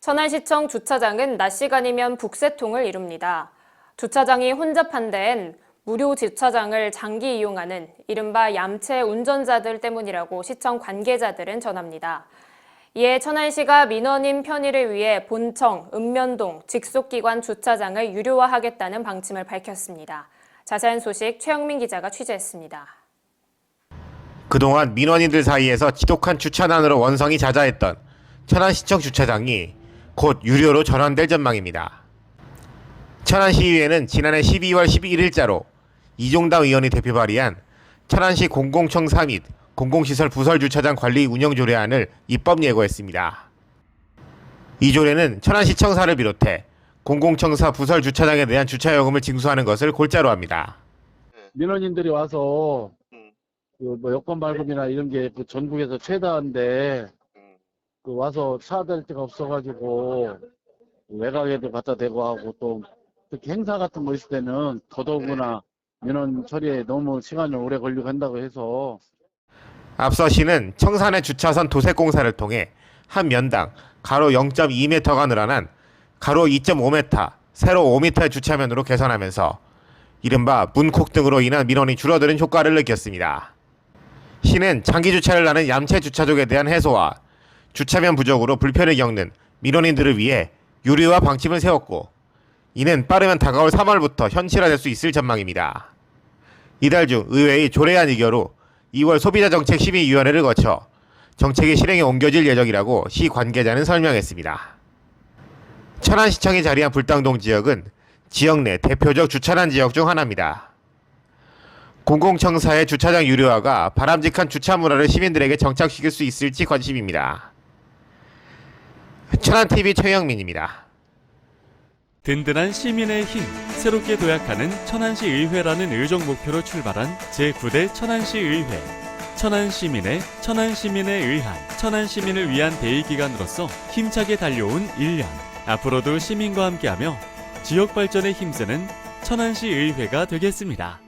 천안시청 주차장은 낮 시간이면 북새통을 이룹니다. 주차장이 혼잡한 데엔 무료 주차장을 장기 이용하는 이른바 얌체 운전자들 때문이라고 시청 관계자들은 전합니다. 이에 천안시가 민원인 편의를 위해 본청, 읍면동, 직속기관 주차장을 유료화하겠다는 방침을 밝혔습니다. 자세한 소식 최영민 기자가 취재했습니다. 그동안 민원인들 사이에서 지독한 주차난으로 원성이 잦아했던 천안시청 주차장이 곧 유료로 전환될 전망입니다. 천안시의회는 지난해 12월 11일자로 이종당 의원이 대표 발의한 천안시 공공청사 및 공공시설 부설 주차장 관리 운영 조례안을 입법 예고했습니다. 이 조례는 천안시 청사를 비롯해 공공청사 부설 주차장에 대한 주차요금을 징수하는 것을 골자로 합니다. 민원인들이 와서 음. 그뭐 여권 발급이나 이런 게그 전국에서 최다인데 음. 그 와서 차댈 데가 없어가지고 외곽에도 갖다 대고 하고 또 특히 행사 같은 거 있을 때는 더더구나 민원 처리에 너무 시간이 오래 걸리고 한다고 해서 앞서 시는 청산의 주차선 도색 공사를 통해 한 면당 가로 0.2m가 늘어난 가로 2.5m, 세로 5m의 주차면으로 개선하면서 이른바 문콕 등으로 인한 민원이 줄어드는 효과를 느꼈습니다. 시는 장기 주차를 하는 얌체 주차족에 대한 해소와 주차면 부족으로 불편을 겪는 민원인들을 위해 유료화 방침을 세웠고 이는 빠르면 다가올 3월부터 현실화될 수 있을 전망입니다. 이달 중 의회의 조례안 의결로 2월 소비자 정책 심의위원회를 거쳐 정책의 실행에 옮겨질 예정이라고 시 관계자는 설명했습니다. 천안시청에 자리한 불당동 지역은 지역 내 대표적 주차난 지역 중 하나입니다. 공공청사의 주차장 유료화가 바람직한 주차 문화를 시민들에게 정착시킬 수 있을지 관심입니다. 천안TV 최영민입니다. 든든한 시민의 힘, 새롭게 도약하는 천안시 의회라는 의정 목표로 출발한 제9대 천안시 의회. 천안 시민의 천안 시민에 의한 천안 시민을 위한 대의 기관으로서 힘차게 달려온 1년. 앞으로도 시민과 함께하며 지역 발전에 힘쓰는 천안시 의회가 되겠습니다.